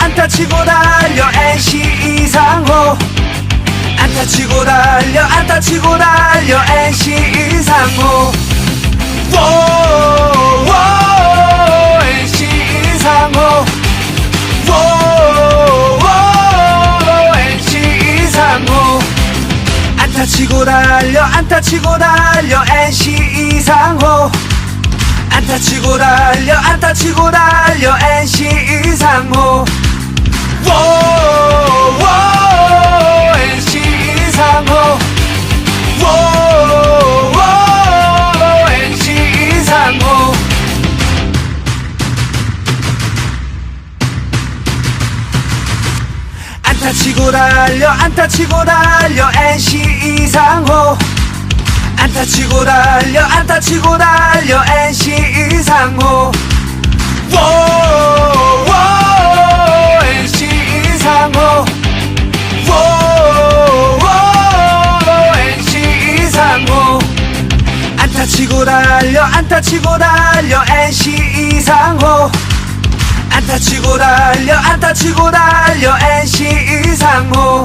안타 치고 달려 NC 이상호. 안타 치고 달려 안타 치고 달려 NC 이상호. 워 NC 이상호. 워 NC 이상호. 안타 치고 달려 안타 치고 달려 NC 이상호. 안타 치고 달려 안타 치고 달려 NC 이상호 워 NC 이상호 워 NC 이상호. 안타 치고 달려 안타 치고 달려 NC 이상호. 안타 치고 달려 안타 치고 달려 NC 치고 달려 안타 치고 달려 NC 이상호. 안타 치고 달려 안타 치고 달려 NC 이상호